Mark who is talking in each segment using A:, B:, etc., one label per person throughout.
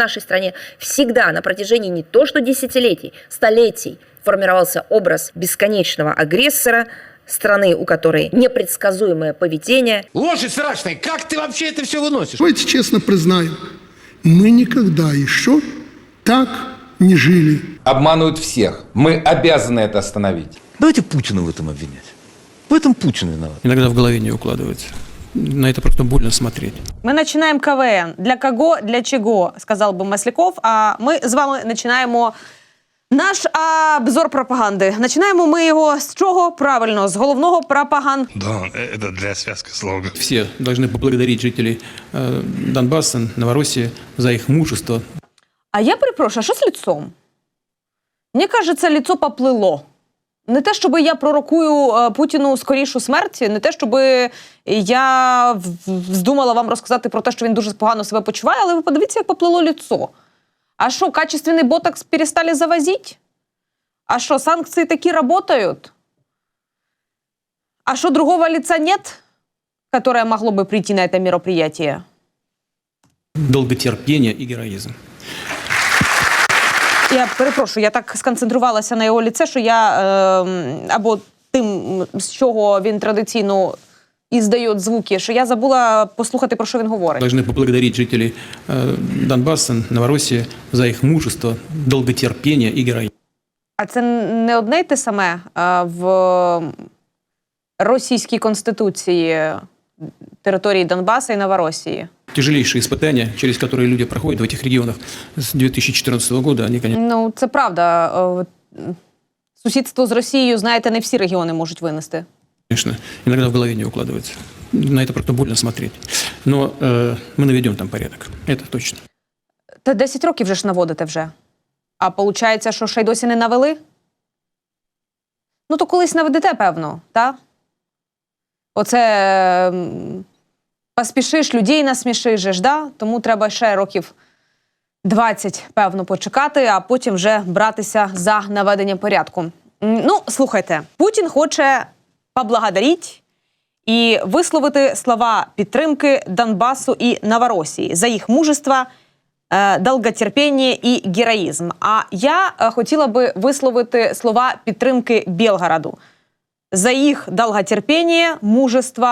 A: В нашей стране всегда на протяжении не то что десятилетий, столетий формировался образ бесконечного агрессора, страны, у которой непредсказуемое поведение,
B: Лошадь страшная, как ты вообще это все выносишь?
C: Давайте честно признаем, мы никогда еще так не жили.
D: обманывают всех. Мы обязаны это остановить.
B: Давайте Путина в этом обвинять. В этом Путин виноват.
E: Иногда в голове не укладывается На это просто больно смотреть.
F: Ми починаємо КВН. Для кого, для чого, сказав би Масляков. А ми з вами починаємо наш обзор пропаганди. Починаємо ми його з чого? Правильно, з головного пропаганд.
G: Да, это для связки слога.
E: Все должны поблагодарить жителей э, Донбасса, Новороссии за их мужество,
F: А я перепрошую, а що з лицом? Мені кажеться, лицо поплило. Не те, щоб я пророкую е, Путіну скорішу смерть, не те, щоб я вздумала вам розказати про те, що він дуже погано себе почуває, але ви подивіться, як поплило лицо. А що, качественний ботокс перестали завозити? А що, санкції такі работают? А що, другого лица нет, которое могло бы прийти на это мероприятие?
E: долготерпение и героизм.
F: Я перепрошую, я так сконцентрувалася на його ліце, що я е, або тим, з чого він традиційно і здає звуки, що я забула послухати, про що він говорить.
E: Должны поблагодарить жителей э, Донбасса, Новороссии за их мужество, долготерпение и героизм.
F: А це не одне й те саме е, в російській конституції території Донбасу і Новоросії.
E: Тяжелейшие испытания, через которые люди проходят в этих регионах с 2014 года, они, конечно,
F: Ну, це правда. Е, Сусідство з Росією, знаєте, не всі регіони можуть винести.
E: иногда в голове не укладывается. На это просто больно смотреть. Но э, мы наведем там порядок, это точно.
F: Та 10 років вже ж наводите вже. А виходить, що ще й досі не навели? Ну, то колись наведете, певно, так? Оце поспішиш, людей насмішиш, да? тому треба ще років 20, певно, почекати, а потім вже братися за наведення порядку. Ну, слухайте, Путін хоче поблагодарити і висловити слова підтримки Донбасу і Новоросії за їх мужество, е, долготерпіння і героїзм. А я е, хотіла би висловити слова підтримки Білгороду за їх долготерпіння, мужество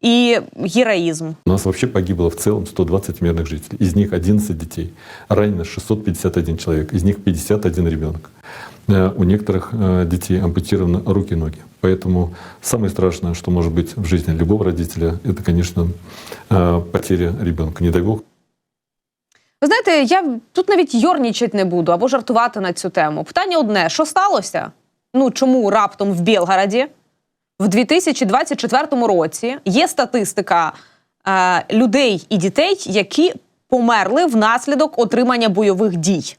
F: і героїзм.
H: У нас вообще погибло в целом 120 мирных жителей. Из них 11 детей. Ранено 651 человек. Из них 51 ребенок. Э, У некоторых э, детей ампутированы руки и ноги. Поэтому самое страшное, что может быть в жизни любого родителя, это, конечно, э, потеря ребенка. Не дай бог,
F: Ви знаєте, я тут навіть йорнічать не буду або жартувати на цю тему. Питання одне: що сталося? Ну чому раптом в Білгороді в 2024 році є статистика е, людей і дітей, які померли внаслідок отримання бойових дій?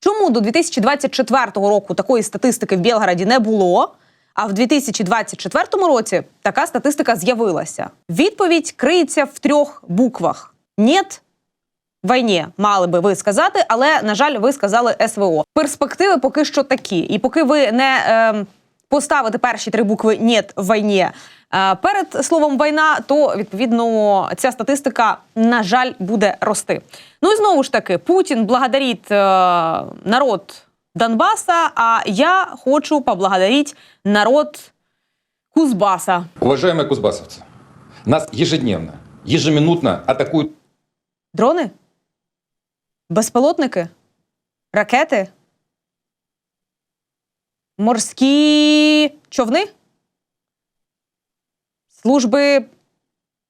F: Чому до 2024 року такої статистики в Білгороді не було? А в 2024 році така статистика з'явилася. Відповідь криється в трьох буквах: «Нєт», війні, мали би ви сказати, але на жаль, ви сказали СВО. Перспективи поки що такі. І поки ви не е, поставите перші три букви «Нєт» в війні е, перед словом війна, то відповідно ця статистика, на жаль, буде рости. Ну і знову ж таки, Путін благодарить е, народ Донбаса, а я хочу поблагодарить народ Кузбаса.
D: Уважаемые кузбассовцы, нас ежедневно, ежеминутно атакуют
F: Дрони? Безпілотники? Ракети? Морські човни? Служби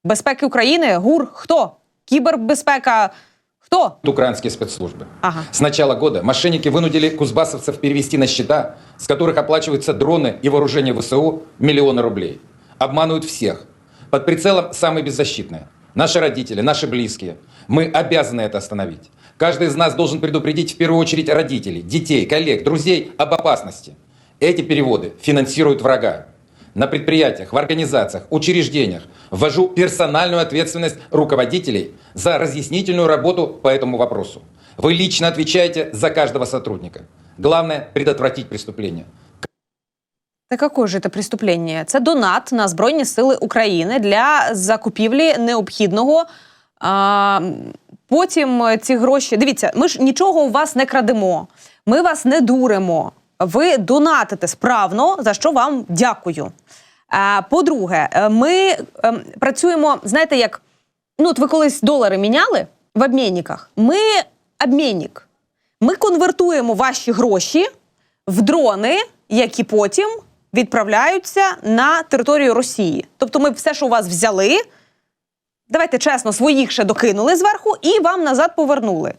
F: безпеки України? ГУР? Хто? Кібербезпека? Хто?
D: украинские спецслужбы.
F: Ага.
D: С начала года мошенники вынудили кузбассовцев перевести на счета, с которых оплачиваются дроны и вооружение ВСУ, миллионы рублей. Обманывают всех. Под прицелом самые беззащитные. Наши родители, наши близкие. Мы обязаны это остановить. Каждый из нас должен предупредить в первую очередь родителей, детей, коллег, друзей об опасности. Эти переводы финансируют врага. На предприятиях, в организациях, учреждениях ввожу персональную ответственность руководителей за разъяснительную работу по этому вопросу. Вы лично отвечаете за каждого сотрудника. Главное – предотвратить преступление.
F: Та какое же це преступлення? Це донат на Збройні Сили України для закупівлі необхідного а, потім е, ці гроші. Дивіться, ми ж нічого у вас не крадемо, ми вас не дуримо. Ви донатите справно, за що вам дякую. А, По-друге, е, ми працюємо, знаєте, як ну, от ви колись долари міняли в обмінниках. Ми обмінник. Ми конвертуємо ваші гроші в дрони, які потім відправляються на територію Росії. Тобто, ми все, що у вас взяли, давайте чесно, своїх ще докинули зверху і вам назад повернули.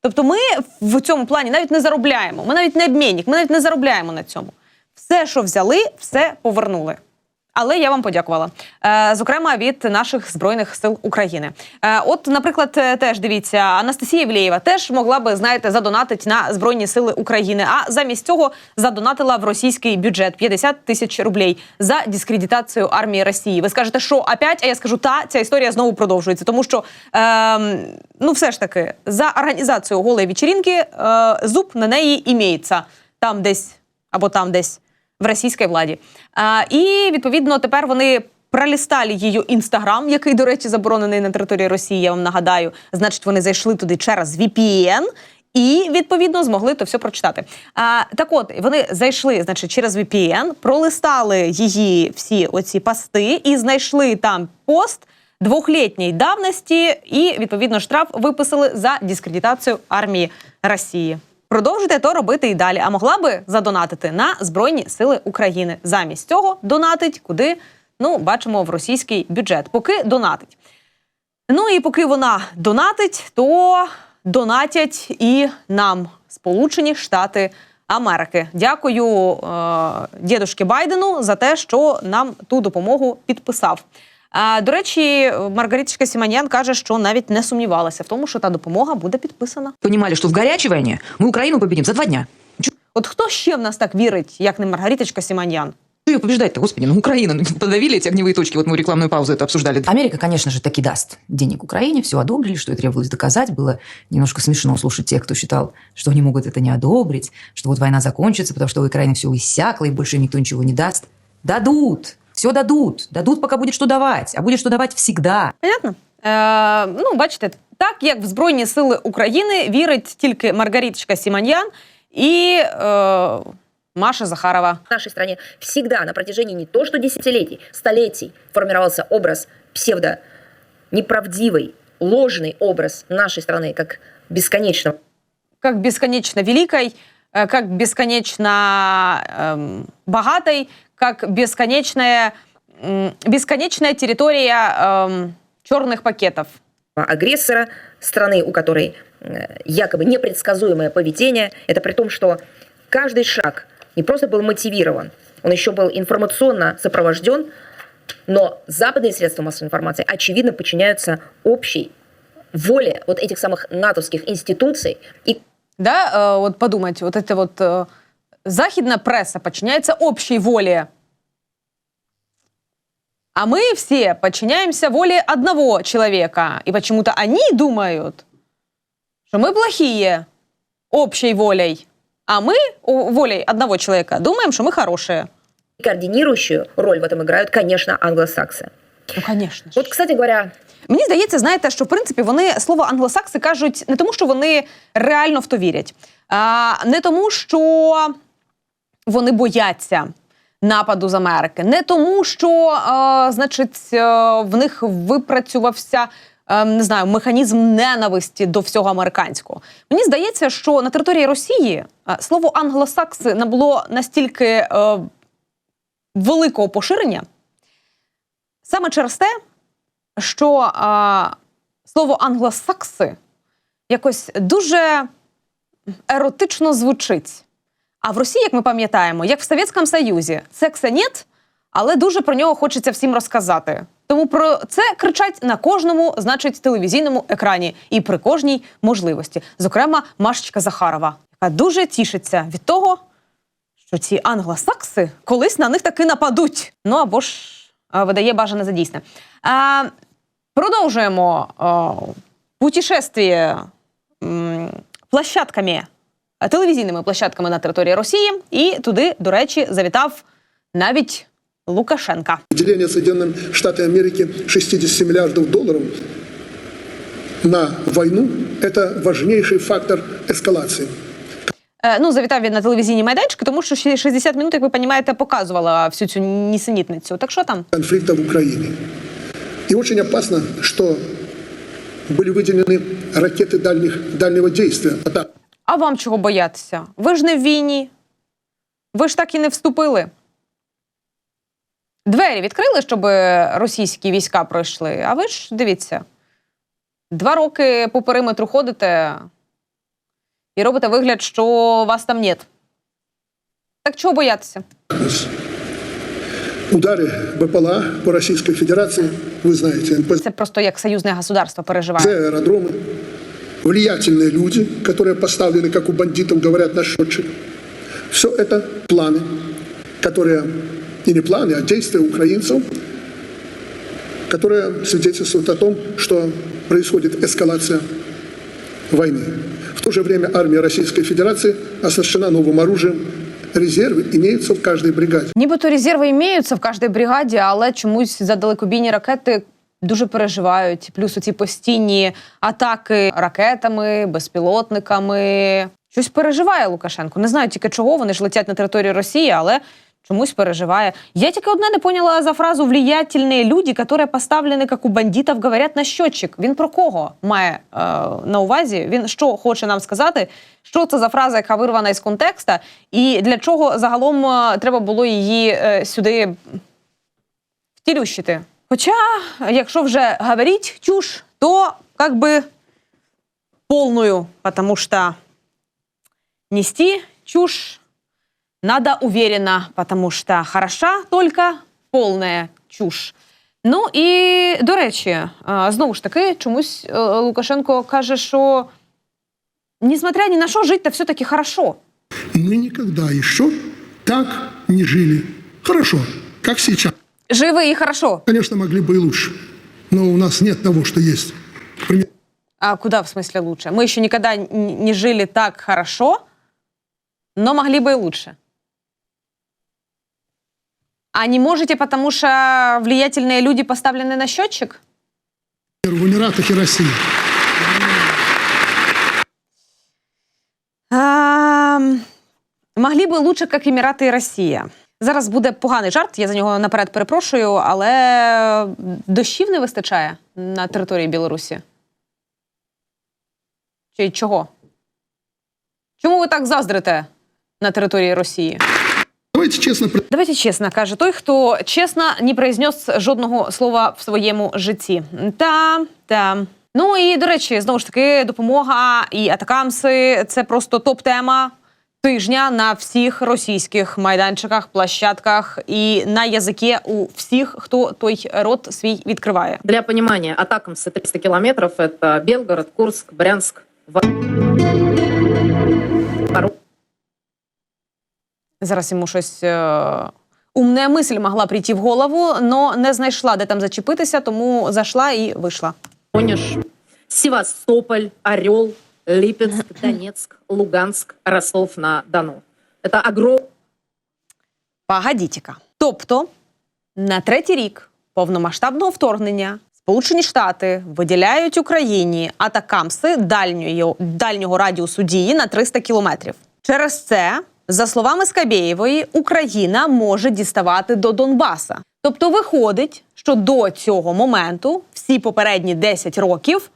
F: Тобто, ми в цьому плані навіть не заробляємо. Ми навіть не обмінник, ми навіть не заробляємо на цьому. Все, що взяли, все повернули. Але я вам подякувала. Е, зокрема, від наших збройних сил України. Е, от, наприклад, е, теж дивіться, Анастасія Євлеєва теж могла би, знаєте, задонатити на Збройні Сили України. А замість цього задонатила в російський бюджет 50 тисяч рублей за дискредитацію армії Росії. Ви скажете, що опять? А я скажу, та ця історія знову продовжується, тому що е, ну, все ж таки, за організацію голої вечірінки е, зуб на неї імеється там десь або там десь в російській владі. А, і відповідно тепер вони пролістали її інстаграм, який, до речі, заборонений на території Росії. Я вам нагадаю. Значить, вони зайшли туди через VPN. І відповідно змогли то все прочитати. А, так от вони зайшли, значить, через VPN, пролистали її всі оці пости і знайшли там пост двохлітньої давності, і відповідно штраф виписали за дискредитацію армії Росії. Продовжуйте то робити і далі. А могла би задонатити на Збройні Сили України. Замість цього донатить куди? Ну, бачимо в російський бюджет. Поки донатить. Ну і поки вона донатить, то донатять і нам Сполучені Штати Америки. Дякую е, дідушки Байдену за те, що нам ту допомогу підписав. А, до речі, Маргариточка Сіманян каже, що навіть не сумнівалася в тому, що та допомога буде підписана.
I: Понимали, что в горячей войне мы Украину победим за два дня.
F: От хто ще в нас так вірить, як не Маргариточка Сіманян?
I: Что ее побеждать-то, господи, ну Украина, ну, подавили эти огневые точки, вот мы рекламную паузу это обсуждали.
J: Америка, конечно же, таки даст денег Украине, все одобрили, что и требовалось доказать. Было немножко смешно слушать тех, кто считал, что они могут это не одобрить, что вот война закончится, потому что у Украины все иссякло, и больше им никто ничего не даст. Дадут, все дадут, дадут, пока будет что давать, а будет что давать всегда.
F: Понятно? Е, ну, бачите, так як в Збройні Сили України вірить тільки Маргариточка Сіманьян і е, Маша Захарова.
A: В нашей стране всегда на протяжении не то что десятилетий, столетий формировался образ псевдо неправдивый, ложный образ нашей страны как бесконечного
F: как бесконечно великой, э, как бесконечно эм, богатой, как бесконечная, бесконечная территория эм, черных пакетов.
A: агрессора, страны, у которой э, якобы непредсказуемое поведение. Это при том, что каждый шаг не просто был мотивирован, он еще был информационно сопровожден, но западные средства массовой информации, очевидно, подчиняются общей воле вот этих самых натовских институций и
F: Да, э, вот подумать, вот это вот э, західна пресса подчиняется общей воле. А мы все подчиняемся воле одного человека. И почему-то они думают, что мы плохие общей волей. А мы о, волей одного человека думаем, что мы хорошие.
A: координирующую роль в этом играют, конечно, англосаксы.
F: Ну, конечно.
A: Вот, кстати говоря,
F: Мені здається, знаєте, що в принципі вони слово англосакси кажуть не тому, що вони реально в то вірять, а не тому, що вони бояться нападу з Америки, не тому, що, е, значить, е, в них випрацювався. е, Не знаю, механізм ненависті до всього американського. Мені здається, що на території Росії е, слово англосакси набуло настільки е, великого поширення саме через те, що а, слово англосакси якось дуже еротично звучить. А в Росії, як ми пам'ятаємо, як в Совєтському Союзі, секса нет, але дуже про нього хочеться всім розказати. Тому про це кричать на кожному, значить, телевізійному екрані і при кожній можливості. Зокрема, Машечка Захарова, яка дуже тішиться від того, що ці англосакси колись на них таки нападуть. Ну або ж а, видає бажане за дійсне. А, продовжуємо а, путешествие м, площадками, телевізійними площадками на території Росії. І туди, до речі, завітав навіть Лукашенка.
C: Выделение Соединенным Штатам Америки 60 миллиардов долларов на войну – это важнейший фактор эскалации.
F: Е, ну, завітав він на телевізійні майданчики, тому що ще 60 минут, як ви розумієте, показувала всю цю нісенітницю. Так що там?
C: конфликта в Украине. И очень опасно, что были выделены ракеты дальних, дальнего действия. А так,
F: А вам чого боятися? Ви ж не в війні. Ви ж так і не вступили. Двері відкрили, щоб російські війська пройшли. А ви ж дивіться, два роки по периметру ходите і робите вигляд, що вас там нет. Так чого боятися?
C: удары БПЛА по Российской Федерации, вы знаете, НПЗ,
F: Це просто як союзне государство переживає.
C: аэродромы, влиятельные люди, которые поставлены, как у бандитов говорят, на счетчик. Все это планы, которые, и не планы, а действия украинцев, которые свидетельствуют о том, что происходит эскалация войны. В то же время армия Российской Федерации оснащена новым оружием. Резервы имеются в каждой бригаде.
F: Нібито резерви імеються в кожній бригаді, але чомусь за далекобійні ракети дуже переживають. Плюс оці постійні атаки ракетами, безпілотниками. Щось переживає Лукашенко. Не знаю тільки чого. Вони ж летять на територію Росії, але чомусь переживає. Я тільки одне не поняла за фразу «влиятельні люди, які поставлені, як у бандитів, говорять на щотчик. Він про кого має е, на увазі? Він що хоче нам сказати? Що це за фраза, яка вирвана із контекста, і для чого загалом е, треба було її е, сюди втілющити? Хоча, якщо вже говорить чушь, то как бы полную, потому что нести чушь надо уверенно, потому что хороша только полная чушь. Ну і до речі, знову ж таки, чомусь е, Лукашенко каже, що несмотря ні на що, жити все-таки хорошо.
C: Мы никогда еще так не жили. Хорошо, как сейчас.
F: Живи і хорошо.
C: Конечно, могли бы и лучше. Но у нас нет того, что есть. Пример-
F: А куда в смысле лучше? Мы еще никогда н- не жили так хорошо, но могли бы и лучше. А не можете, потому что влиятельные люди поставлены на счетчик?
C: в Эмиратах и России.
F: Ем, могли би лучше, як Емірати і Росія. Зараз буде поганий жарт, я за нього наперед перепрошую, але дощів не вистачає на території Білорусі. Чи чого? Чому ви так заздрите на території Росії?
C: Давайте честно
F: Давайте чесно, каже той, хто чесно не произнес жодного слова в своєму житті. Та, та. Ну і до речі, знову ж таки, допомога і атакамси це просто топ-тема тижня на всіх російських майданчиках, площадках і на язикі у всіх, хто той рот свій відкриває.
K: Для понимания, Атакамсы 300 километров – это Белгород, Курск, Брянск, Воронеж.
F: Зараз йому щось. Е... Умна мисль могла прийти в голову, але не знайшла, де там зачепитися, тому зайшла і вийшла.
K: Воронеж, Севастополь, Орел, Липецк, Донецк, Луганск, Ростов-на-Дону. Это огромное
F: Погодіть-ка. Тобто на третій рік повномасштабного вторгнення Сполучені Штати виділяють Україні атакамси дальньої, дальнього радіусу дії на 300 кілометрів. Через це, за словами Скабєєвої, Україна може діставати до Донбаса. Тобто, виходить, що до цього моменту, всі попередні 10 років,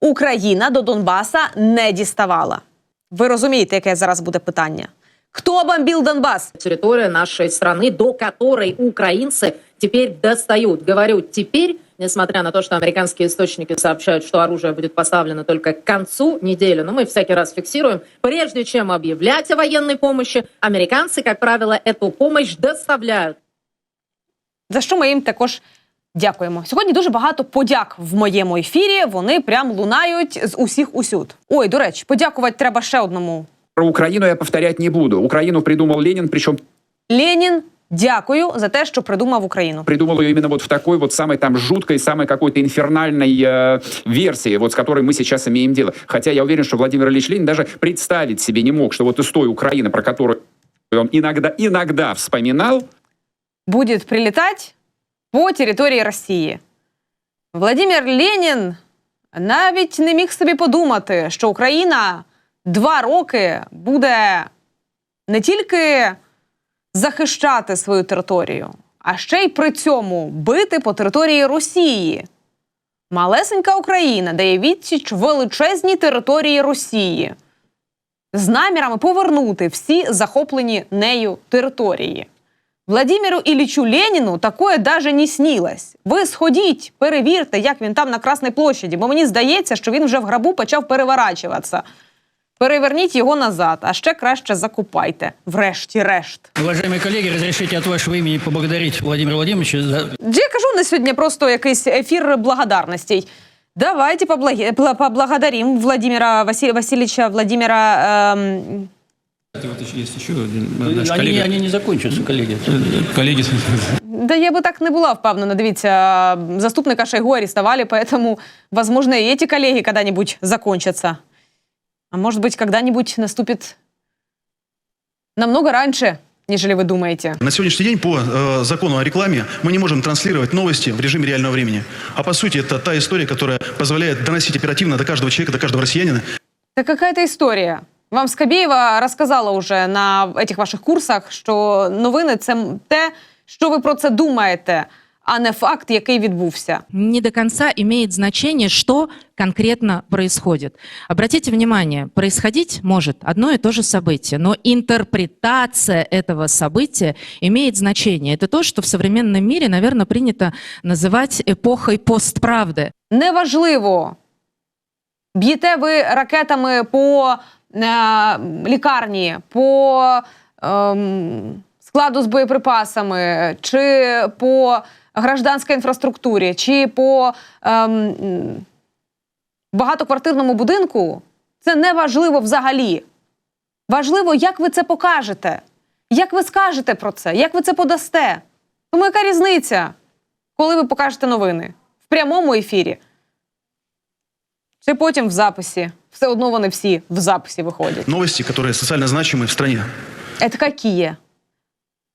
F: Україна до Донбаса не діставала. Ви розумієте, яке зараз буде питання? Хто бомбив Донбас?
K: территория нашей страны, до которой украинцы теперь достают. Говорю теперь, несмотря на то, что американские источники сообщают, что оружие будет поставлено только к концу недели, но мы всякий раз фиксируем, прежде чем объявлять о военной помощи, американцы, как правило, эту помощь доставляют.
F: За що ми їм також дякуємо. Сьогодні дуже багато подяк в моєму ефірі. Вони прям лунають з усіх усюд. Ой, до речі, подякувати треба ще одному.
L: Про Украину я повторять не буду. Украину придумал Ленин, причем
F: Ленін, дякую за те, що придумав Україну.
L: придумал ее именно вот в такой вот самой там жуткой, самой какой-то инфернальной э, версии, вот с которой мы сейчас имеем дело. Хотя я уверен, что Владимир Ильич Ленин даже представить себе не мог, что вот из той Украины, про которую он иногда, иногда вспоминал,
F: Буде прилітати по території Росії. Владимир Ленін навіть не міг собі подумати, що Україна два роки буде не тільки захищати свою територію, а ще й при цьому бити по території Росії. Малесенька Україна дає відсіч величезній території Росії з намірами повернути всі захоплені нею території. Владимиру Іллічу Леніну такое даже не снілось. Ви сходіть, перевірте, як він там на Красній площаді, бо мені здається, що він вже в грабу почав переворачуватися. Переверніть його назад, а ще краще закупайте. Врешті-решт.
E: Уважаемые коллеги, разрешите от вашего имени поблагодарить Владимира Владимировича за
F: Я кажу на сьогодні просто якийсь ефір благодарностей. Давайте поблагодарим Владимира Василь- Васильевича Владимира эм,
E: Вот еще есть еще один наш коллега. Они, не закончатся, коллеги. Коллеги.
F: Да я бы так не була впевнена. Дивіться, заступника Шойгу арестовали, поэтому, возможно, и эти коллеги когда-нибудь закончатся. А может быть, когда-нибудь наступит намного раньше, нежели вы думаете.
M: На сегодняшний день по э, закону о рекламе мы не можем транслировать новости в режиме реального времени. А по сути это та история, которая позволяет доносить оперативно до каждого человека, до каждого россиянина
F: Это какая-то история. Вам Скабєєва розказала уже на этих ваших курсах, що новини це м- те, що ви про це думаєте, а не факт, який відбувся.
K: не до конца имеет значение, что конкретно происходит. Обратите внимание, происходить может одно и то же событие, но интерпретация этого события имеет значение. Это то, что в современном мире, наверное, принято называть эпохой постправды.
F: Неважливо, б'єте ви ракетами по е, лікарні, по ем, складу з боєприпасами, чи по гражданській інфраструктурі, чи по ем, багатоквартирному будинку. Це не важливо взагалі. Важливо, як ви це покажете, як ви скажете про це, як ви це подасте. Тому яка різниця, коли ви покажете новини в прямому ефірі? Чи потім в записі. Все одно вони всі в записі виходять.
M: Новості, які соціально значимі в країні.
F: Це які?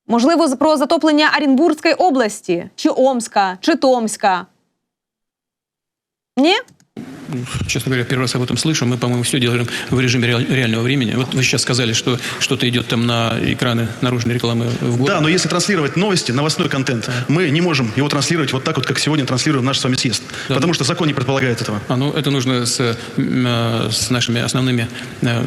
F: Можливо, про затоплення Оренбургської області, чи Омська, чи Томська. Ні?
E: Честно говоря, первый раз об этом слышу. Мы, по-моему, все делаем в режиме реаль- реального времени. Вот вы сейчас сказали, что что-то идет там на экраны наружной рекламы в городе.
M: Да, но если транслировать новости, новостной контент, мы не можем его транслировать вот так вот, как сегодня транслируем наш с вами съезд.
E: Да.
M: Потому что закон не предполагает этого.
E: А, ну, это нужно с, э, с нашими основными э,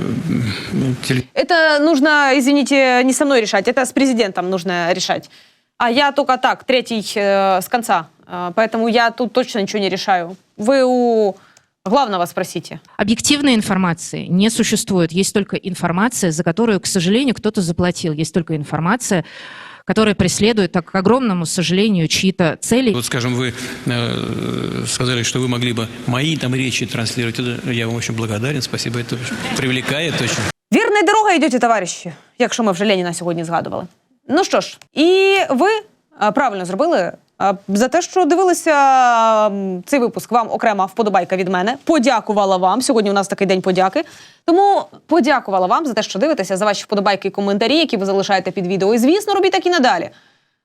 F: Это нужно, извините, не со мной решать, это с президентом нужно решать. А я только так, третий э, с конца. Э, поэтому я тут точно ничего не решаю. Вы у главного спросите.
K: Объективной информации не существует. Есть только информация, за которую, к сожалению, кто-то заплатил. Есть только информация, которая преследует, так к огромному сожалению, чьи-то цели.
E: Вот, скажем, вы э, сказали, что вы могли бы мои там речи транслировать. Это я вам очень благодарен. Спасибо. Это привлекает очень.
F: Вірною дорогою йдете, товариші, якщо ми вже Леніна сьогодні згадували. Ну що ж, і ви а, правильно зробили а, За те, що дивилися цей випуск. Вам окрема вподобайка від мене. Подякувала вам. Сьогодні у нас такий день подяки. Тому подякувала вам за те, що дивитеся, за ваші вподобайки і коментарі, які ви залишаєте під відео. І звісно, робіть так і надалі.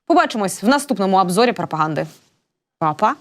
F: Побачимось в наступному обзорі пропаганди. Па-па!